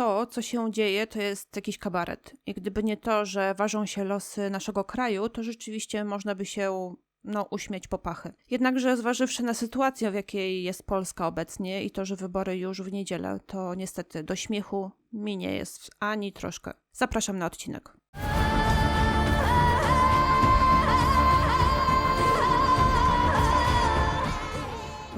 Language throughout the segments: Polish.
to, co się dzieje, to jest jakiś kabaret. I gdyby nie to, że ważą się losy naszego kraju, to rzeczywiście można by się no, uśmieć popachy. Jednakże zważywszy na sytuację, w jakiej jest Polska obecnie i to, że wybory już w niedzielę, to niestety do śmiechu mi nie jest ani troszkę. Zapraszam na odcinek.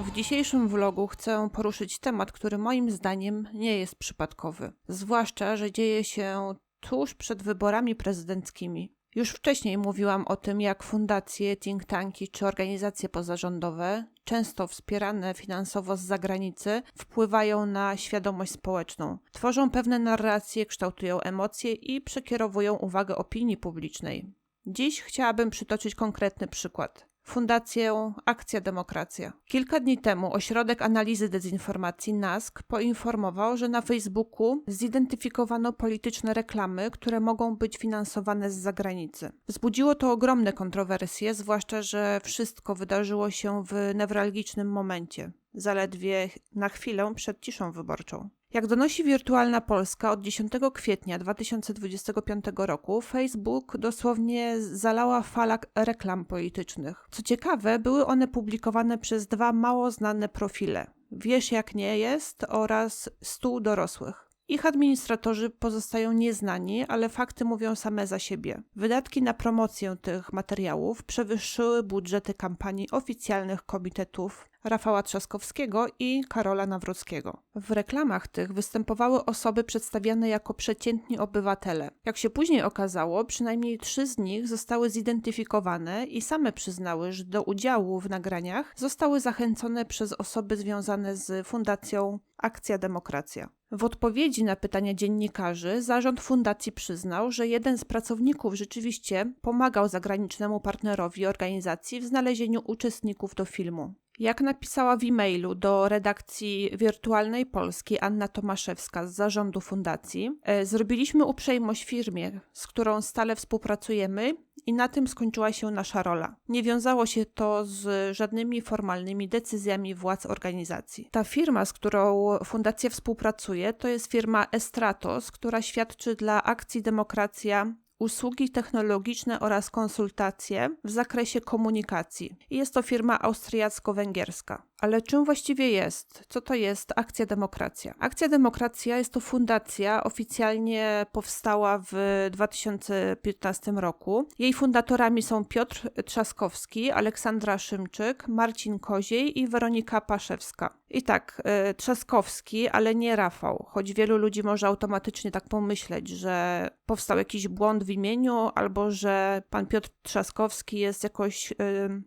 W dzisiejszym vlogu chcę poruszyć temat, który moim zdaniem nie jest przypadkowy. Zwłaszcza, że dzieje się tuż przed wyborami prezydenckimi. Już wcześniej mówiłam o tym, jak fundacje, think tanki czy organizacje pozarządowe, często wspierane finansowo z zagranicy, wpływają na świadomość społeczną. Tworzą pewne narracje, kształtują emocje i przekierowują uwagę opinii publicznej. Dziś chciałabym przytoczyć konkretny przykład. Fundację Akcja Demokracja. Kilka dni temu Ośrodek Analizy Dezinformacji NASK poinformował, że na Facebooku zidentyfikowano polityczne reklamy, które mogą być finansowane z zagranicy. Wzbudziło to ogromne kontrowersje, zwłaszcza, że wszystko wydarzyło się w newralgicznym momencie, zaledwie na chwilę przed ciszą wyborczą. Jak donosi Wirtualna Polska, od 10 kwietnia 2025 roku Facebook dosłownie zalała fala reklam politycznych. Co ciekawe, były one publikowane przez dwa mało znane profile. Wiesz jak nie jest oraz stół dorosłych. Ich administratorzy pozostają nieznani, ale fakty mówią same za siebie. Wydatki na promocję tych materiałów przewyższyły budżety kampanii oficjalnych komitetów Rafała Trzaskowskiego i Karola Nawrockiego. W reklamach tych występowały osoby przedstawiane jako przeciętni obywatele. Jak się później okazało, przynajmniej trzy z nich zostały zidentyfikowane i same przyznały, że do udziału w nagraniach zostały zachęcone przez osoby związane z Fundacją Akcja Demokracja. W odpowiedzi na pytania dziennikarzy zarząd fundacji przyznał, że jeden z pracowników rzeczywiście pomagał zagranicznemu partnerowi organizacji w znalezieniu uczestników do filmu. Jak napisała w e-mailu do redakcji Wirtualnej Polski Anna Tomaszewska z zarządu fundacji, e, zrobiliśmy uprzejmość firmie, z którą stale współpracujemy i na tym skończyła się nasza rola. Nie wiązało się to z żadnymi formalnymi decyzjami władz organizacji. Ta firma, z którą fundacja współpracuje, to jest firma Estratos, która świadczy dla akcji Demokracja usługi technologiczne oraz konsultacje w zakresie komunikacji. Jest to firma austriacko-węgierska. Ale czym właściwie jest? Co to jest Akcja Demokracja? Akcja Demokracja jest to fundacja, oficjalnie powstała w 2015 roku. Jej fundatorami są Piotr Trzaskowski, Aleksandra Szymczyk, Marcin Koziej i Weronika Paszewska. I tak, y, Trzaskowski, ale nie Rafał, choć wielu ludzi może automatycznie tak pomyśleć, że powstał jakiś błąd w imieniu, albo że pan Piotr Trzaskowski jest jakoś y,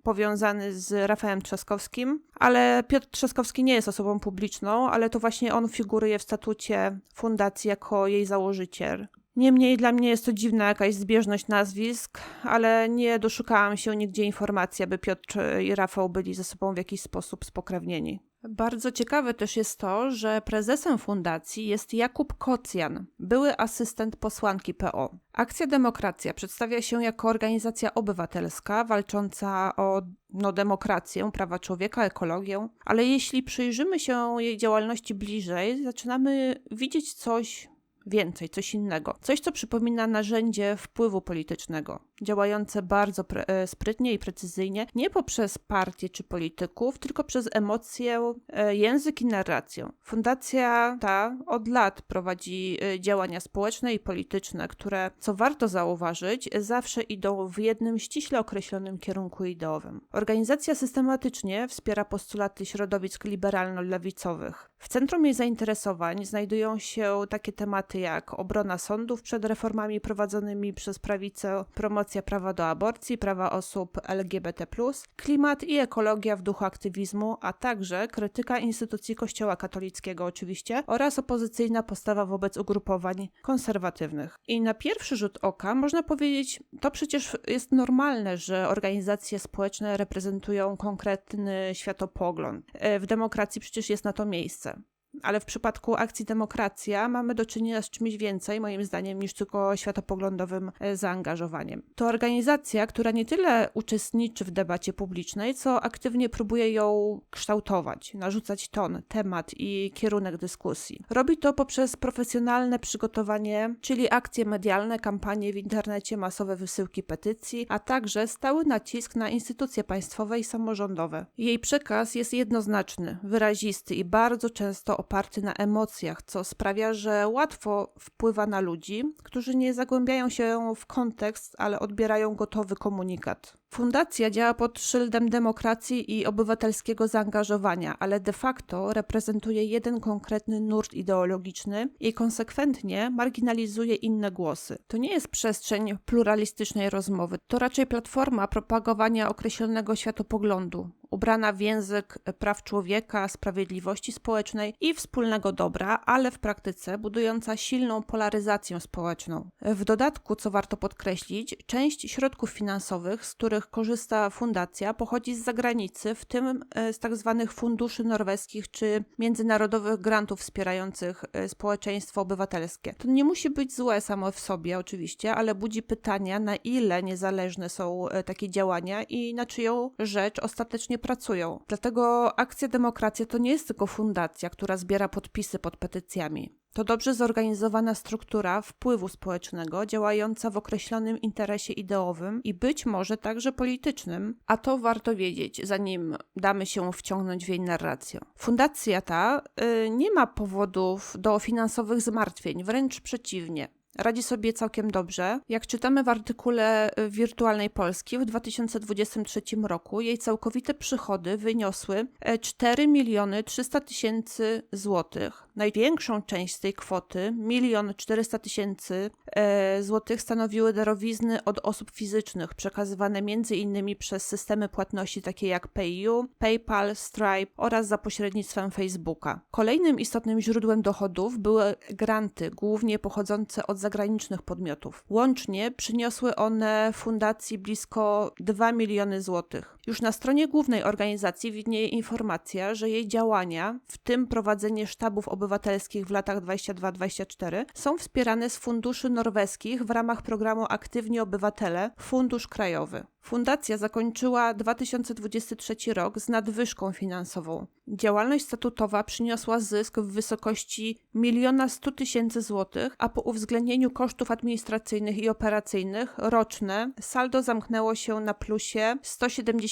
powiązany z Rafałem Trzaskowskim, ale Piotr Trzaskowski nie jest osobą publiczną, ale to właśnie on figuruje w statucie fundacji jako jej założyciel. Niemniej dla mnie jest to dziwna jakaś zbieżność nazwisk, ale nie doszukałam się nigdzie informacji, aby Piotr i Rafał byli ze sobą w jakiś sposób spokrewnieni. Bardzo ciekawe też jest to, że prezesem fundacji jest Jakub Kocjan, były asystent posłanki PO. Akcja Demokracja przedstawia się jako organizacja obywatelska walcząca o no, demokrację, prawa człowieka, ekologię, ale jeśli przyjrzymy się jej działalności bliżej, zaczynamy widzieć coś więcej, coś innego. Coś, co przypomina narzędzie wpływu politycznego, działające bardzo e, sprytnie i precyzyjnie, nie poprzez partie czy polityków, tylko przez emocje, e, język i narrację. Fundacja ta od lat prowadzi e, działania społeczne i polityczne, które, co warto zauważyć, zawsze idą w jednym ściśle określonym kierunku ideowym. Organizacja systematycznie wspiera postulaty środowisk liberalno-lewicowych. W centrum jej zainteresowań znajdują się takie tematy jak obrona sądów przed reformami prowadzonymi przez prawicę, promocja prawa do aborcji, prawa osób LGBT, klimat i ekologia w duchu aktywizmu, a także krytyka instytucji Kościoła katolickiego oczywiście oraz opozycyjna postawa wobec ugrupowań konserwatywnych. I na pierwszy rzut oka można powiedzieć, to przecież jest normalne, że organizacje społeczne reprezentują konkretny światopogląd. E, w demokracji przecież jest na to miejsce. Ale w przypadku akcji Demokracja mamy do czynienia z czymś więcej, moim zdaniem, niż tylko światopoglądowym e, zaangażowaniem. To organizacja, która nie tyle uczestniczy w debacie publicznej, co aktywnie próbuje ją kształtować, narzucać ton, temat i kierunek dyskusji. Robi to poprzez profesjonalne przygotowanie, czyli akcje medialne, kampanie w internecie, masowe wysyłki petycji, a także stały nacisk na instytucje państwowe i samorządowe. Jej przekaz jest jednoznaczny, wyrazisty i bardzo często oparty na emocjach, co sprawia, że łatwo wpływa na ludzi, którzy nie zagłębiają się w kontekst, ale odbierają gotowy komunikat. Fundacja działa pod szyldem demokracji i obywatelskiego zaangażowania, ale de facto reprezentuje jeden konkretny nurt ideologiczny i konsekwentnie marginalizuje inne głosy. To nie jest przestrzeń pluralistycznej rozmowy, to raczej platforma propagowania określonego światopoglądu, ubrana w język praw człowieka, sprawiedliwości społecznej i wspólnego dobra, ale w praktyce budująca silną polaryzację społeczną. W dodatku, co warto podkreślić, część środków finansowych, z których korzysta fundacja, pochodzi z zagranicy, w tym e, z. Tak funduszy norweskich czy międzynarodowych grantów wspierających e, społeczeństwo obywatelskie. To nie musi być złe samo w sobie, oczywiście, ale budzi pytania, na ile niezależne są e, takie działania i na czyją rzecz ostatecznie pracują. Dlatego Akcja Demokracja to nie jest tylko fundacja, która zbiera podpisy pod petycjami. To dobrze zorganizowana struktura wpływu społecznego, działająca w określonym interesie ideowym i być może także politycznym, a to warto wiedzieć, zanim damy się wciągnąć w jej narrację. Fundacja ta y, nie ma powodów do finansowych zmartwień, wręcz przeciwnie radzi sobie całkiem dobrze. Jak czytamy w artykule Wirtualnej Polski w 2023 roku, jej całkowite przychody wyniosły 4 e, miliony 300 tysięcy złotych. Największą część z tej kwoty, 1 400 tysięcy e, złotych, stanowiły darowizny od osób fizycznych, przekazywane m.in. przez systemy płatności takie jak PayU, PayPal, Stripe oraz za pośrednictwem Facebooka. Kolejnym istotnym źródłem dochodów były granty, głównie pochodzące od zagranicznych podmiotów. Łącznie przyniosły one fundacji blisko 2 miliony złotych. Już na stronie głównej organizacji widnieje informacja, że jej działania, w tym prowadzenie sztabów obywatelskich w latach 22-24, są wspierane z funduszy norweskich w ramach programu Aktywni Obywatele Fundusz Krajowy. Fundacja zakończyła 2023 rok z nadwyżką finansową. Działalność statutowa przyniosła zysk w wysokości 1 100 tysięcy złotych, a po uwzględnieniu kosztów administracyjnych i operacyjnych roczne saldo zamknęło się na plusie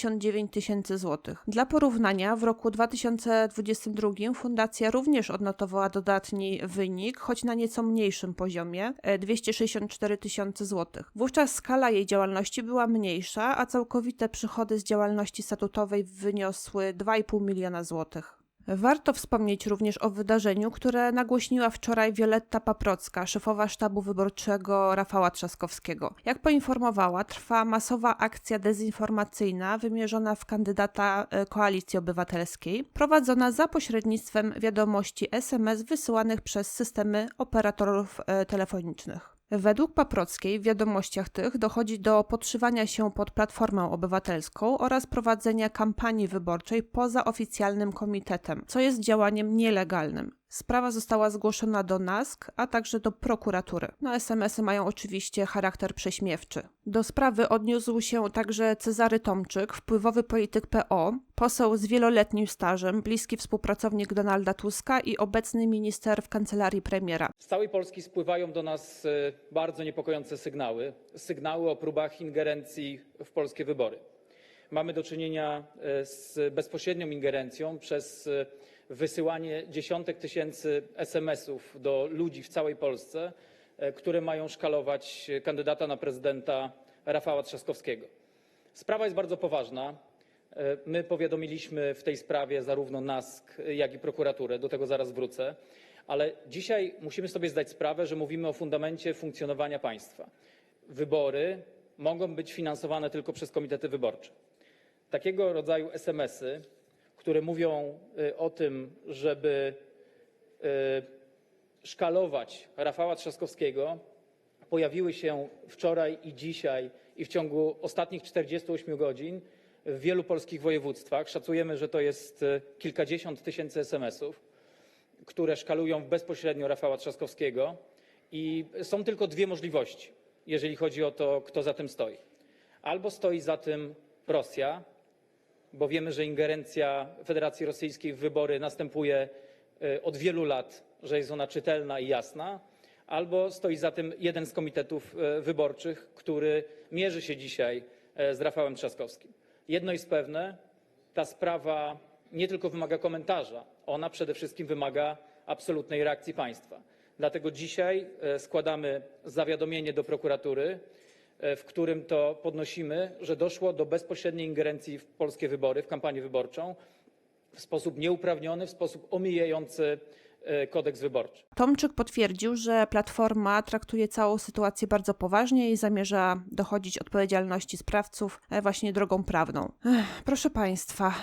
179 tysięcy złotych. Dla porównania w roku 2022 fundacja również odnotowała dodatni wynik, choć na nieco mniejszym poziomie 264 tysiące złotych. Wówczas skala jej działalności była mniejsza, a całkowite przychody z działalności statutowej wyniosły 2,5 miliona złotych. Warto wspomnieć również o wydarzeniu, które nagłośniła wczoraj Wioletta Paprocka, szefowa sztabu wyborczego Rafała Trzaskowskiego. Jak poinformowała, trwa masowa akcja dezinformacyjna wymierzona w kandydata e, Koalicji Obywatelskiej, prowadzona za pośrednictwem wiadomości SMS wysyłanych przez systemy operatorów e, telefonicznych. Według Paprockiej w wiadomościach tych dochodzi do podszywania się pod Platformę Obywatelską oraz prowadzenia kampanii wyborczej poza oficjalnym komitetem, co jest działaniem nielegalnym. Sprawa została zgłoszona do NASK, a także do prokuratury. No, SMS-y mają oczywiście charakter prześmiewczy. Do sprawy odniósł się także Cezary Tomczyk, wpływowy polityk PO, poseł z wieloletnim stażem, bliski współpracownik Donalda Tuska i obecny minister w kancelarii premiera. Z całej Polski spływają do nas e, bardzo niepokojące sygnały. Sygnały o próbach ingerencji w polskie wybory. Mamy do czynienia e, z bezpośrednią ingerencją przez e, wysyłanie dziesiątek tysięcy SMS-ów do ludzi w całej Polsce, e, które mają szkalować kandydata na prezydenta Rafała Trzaskowskiego. Sprawa jest bardzo poważna. E, my powiadomiliśmy w tej sprawie zarówno NASK, jak i prokuraturę, do tego zaraz wrócę, ale dzisiaj musimy sobie zdać sprawę, że mówimy o fundamencie funkcjonowania państwa. Wybory mogą być finansowane tylko przez komitety wyborcze. Takiego rodzaju SMS-y które mówią y, o tym, żeby y, szkalować Rafała Trzaskowskiego, pojawiły się wczoraj i dzisiaj i w ciągu ostatnich 48 godzin w wielu polskich województwach. Szacujemy, że to jest y, kilkadziesiąt tysięcy SMS-ów. które szkalują bezpośrednio Rafała Trzaskowskiego i są tylko dwie możliwości, jeżeli chodzi o to, kto za tym stoi. Albo stoi za tym Rosja, bo wiemy, że ingerencja Federacji Rosyjskiej w wybory następuje e, od wielu lat, że jest ona czytelna i jasna, albo stoi za tym jeden z komitetów e, wyborczych, który mierzy się dzisiaj e, z Rafałem Trzaskowskim. Jedno jest pewne, ta sprawa nie tylko wymaga komentarza, ona przede wszystkim wymaga absolutnej reakcji państwa. Dlatego dzisiaj składamy zawiadomienie do prokuratury, w którym to podnosimy, że doszło do bezpośredniej ingerencji w polskie wybory, w kampanię wyborczą w sposób nieuprawniony, w sposób omijający e, kodeks wyborczy. Tomczyk potwierdził, że Platforma traktuje całą sytuację bardzo poważnie i zamierza dochodzić odpowiedzialności sprawców e, właśnie drogą prawną. Ech, proszę Państwa.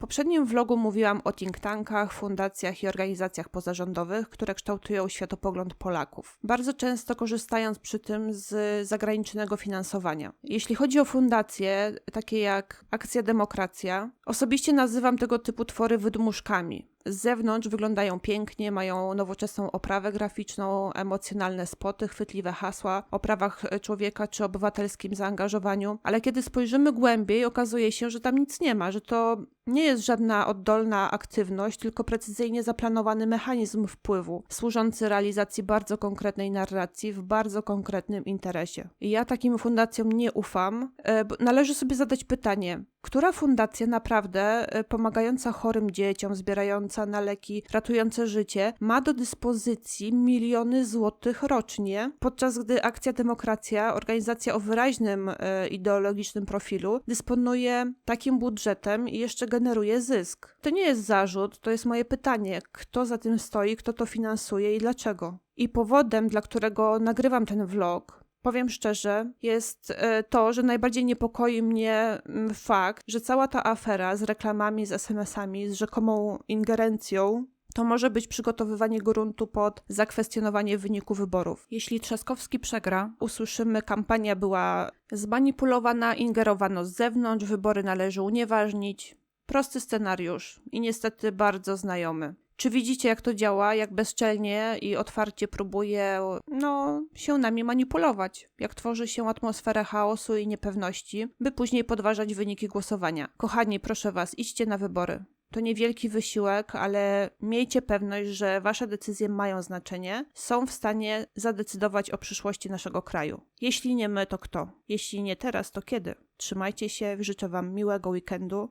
Poprzednim vlogu mówiłam o think tankach, fundacjach i organizacjach pozarządowych, które kształtują światopogląd Polaków, bardzo często korzystając przy tym z zagranicznego finansowania. Jeśli chodzi o fundacje, takie jak Akcja Demokracja, osobiście nazywam tego typu twory wydmuszkami. Z zewnątrz wyglądają pięknie, mają nowoczesną oprawę graficzną, emocjonalne spoty, chwytliwe hasła o prawach człowieka czy obywatelskim zaangażowaniu, ale kiedy spojrzymy głębiej, okazuje się, że tam nic nie ma, że to nie jest żadna oddolna aktywność, tylko precyzyjnie zaplanowany mechanizm wpływu, służący realizacji bardzo konkretnej narracji w bardzo konkretnym interesie. I ja takim fundacjom nie ufam. E, Należy sobie zadać pytanie, która fundacja naprawdę e, pomagająca chorym dzieciom, zbierająca na leki, ratujące życie, ma do dyspozycji miliony złotych rocznie, podczas gdy Akcja Demokracja, organizacja o wyraźnym e, ideologicznym profilu, dysponuje takim budżetem i jeszcze generuje zysk? To nie jest zarzut, to jest moje pytanie. Kto za tym stoi, kto to finansuje i dlaczego? I powodem, dla którego nagrywam ten vlog, Powiem szczerze, jest e, to, że najbardziej niepokoi mnie mm, fakt, że cała ta afera z reklamami, z SMS-ami, z rzekomą ingerencją to może być przygotowywanie gruntu pod zakwestionowanie wyniku wyborów. Jeśli Trzaskowski przegra, usłyszymy, kampania była zmanipulowana, ingerowano z zewnątrz, wybory należy unieważnić. Prosty scenariusz i niestety bardzo znajomy. Czy widzicie, jak to działa, jak bezczelnie i otwarcie próbuje no, się nami manipulować? Jak tworzy się atmosferę chaosu i niepewności, by później podważać wyniki głosowania? Kochani, proszę Was, idźcie na wybory. To niewielki wysiłek, ale miejcie pewność, że Wasze decyzje mają znaczenie, są w stanie zadecydować o przyszłości naszego kraju. Jeśli nie my, to kto? Jeśli nie teraz, to kiedy? Trzymajcie się, życzę Wam miłego weekendu,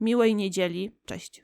Miłej niedzieli. Cześć.